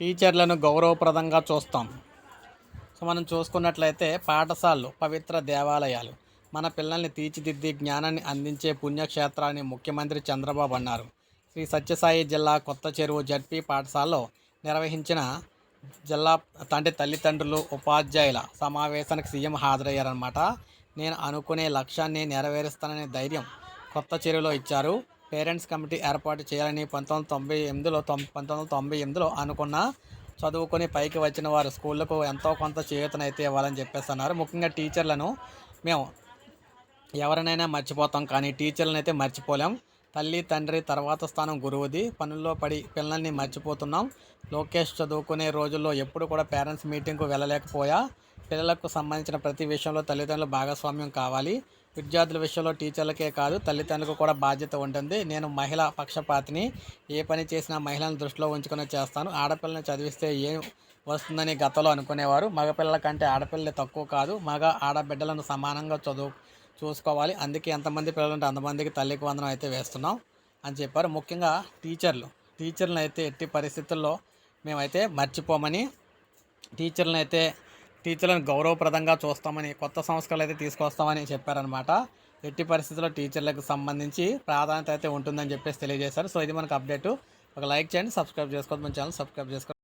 టీచర్లను గౌరవప్రదంగా చూస్తాం. సో మనం చూసుకున్నట్లయితే పాఠశాలలు పవిత్ర దేవాలయాలు. మన పిల్లల్ని తీర్చిదిద్ది జ్ఞానాన్ని అందించే పుణ్యక్షేత్రాన్ని ముఖ్యమంత్రి చంద్రబాబు అన్నారు. శ్రీ సత్యసాయి జిల్లా కొత్త చెరువు జడ్పీ పాఠశాలలో నిర్వహించిన జిల్లా తండ్రి తల్లిదండ్రులు ఉపాధ్యాయుల సమావేశానికి సీఎం హాజరయ్యారనమాట నేను అనుకునే లక్ష్యాన్ని నెరవేరుస్తాననే ధైర్యం కొత్త చెరువులో ఇచ్చారు. పేరెంట్స్ కమిటీ ఏర్పాటు చేయాలని పంతొమ్మిది తొంభై ఎనిమిదిలో తొం పంతొమ్మిది వందల తొంభై ఎనిమిదిలో అనుకున్న చదువుకొని పైకి వచ్చిన వారు స్కూళ్ళకు ఎంతో కొంత చేయూతనైతే ఇవ్వాలని చెప్పేసి అన్నారు ముఖ్యంగా టీచర్లను మేము ఎవరినైనా మర్చిపోతాం కానీ టీచర్లను అయితే మర్చిపోలేం. తల్లి తండ్రి తర్వాత స్థానం గురువుది. పనుల్లో పడి పిల్లల్ని మర్చిపోతున్నాం. లోకేష్ చదువుకునే రోజుల్లో ఎప్పుడు కూడా పేరెంట్స్ మీటింగ్కు వెళ్ళలేకపోయా. పిల్లలకు సంబంధించిన ప్రతి విషయంలో తల్లిదండ్రులు భాగస్వామ్యం కావాలి. విద్యార్థుల విషయంలో టీచర్లకే కాదు తల్లిదండ్రులకు కూడా బాధ్యత ఉంటుంది. నేను మహిళా పక్షపాతిని. ఏ పని చేసినా మహిళలను దృష్టిలో ఉంచుకుని చేస్తాను. ఆడపిల్లని చదివిస్తే ఏం వస్తుందని గతంలో అనుకునేవారు. మగపిల్లల కంటే ఆడపిల్లలు తక్కువ కాదు. మగ ఆడబిడ్డలను సమానంగా చదువు చూసుకోవాలి. అందుకే ఎంతమంది పిల్లలు ఉంటే అంతమందికి తల్లికి వందనం అయితే వేస్తున్నాం అని చెప్పారు. ముఖ్యంగా టీచర్లు. టీచర్లను అయితే ఎట్టి పరిస్థితుల్లో మేమైతే మర్చిపోమని టీచర్లను అయితే టీచర్లను గౌరవప్రదంగా చూస్తామని కొత్త సంస్కరణలు అయితే తీసుకొస్తామని చెప్పారనమాట ఎట్టి పరిస్థితుల్లో టీచర్లకు సంబంధించి ప్రాధాన్యత అయితే ఉంటుందని చెప్పేసి తెలియజేశారు. సో ఇది మనకు అప్డేట్. ఒక లైక్ చేయండి సబ్స్క్రైబ్ చేసుకోవద్దు. మన ఛానల్ సబ్స్క్రైబ్ చేసుకోండి